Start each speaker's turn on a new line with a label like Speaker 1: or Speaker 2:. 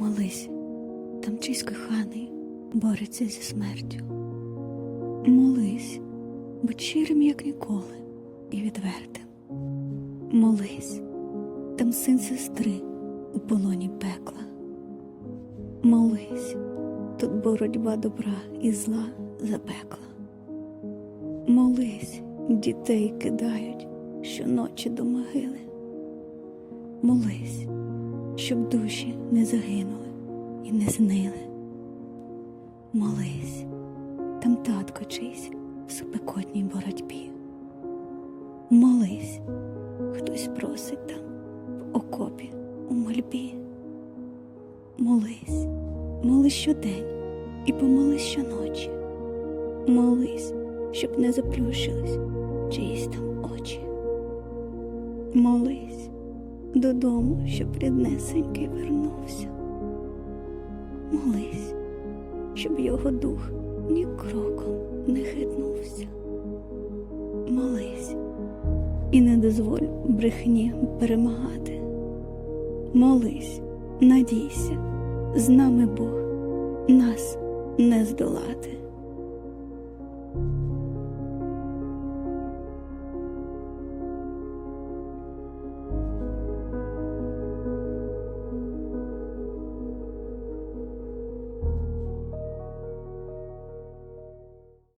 Speaker 1: Молись, там чийсь коханий бореться зі смертю. Молись, будь щирим, як ніколи, і відвертим. Молись, там син сестри у полоні пекла. Молись, тут боротьба добра і зла запекла. Молись, дітей кидають щоночі до могили. Молись, щоб душі не загинули і не знили. Молись, там татко чийсь в супекотній боротьбі. Молись, хтось просить там в окопі у мольбі. Молись, молись щодень і помолись щоночі. Молись, щоб не заплющились чиїсь там очі. Молись додому, щоб ріднесенький вернувся. Молись, щоб його дух ні кроком не хитнувся. Молись і не дозволь брехні перемагати. Молись, надійся, з нами Бог нас не здолати.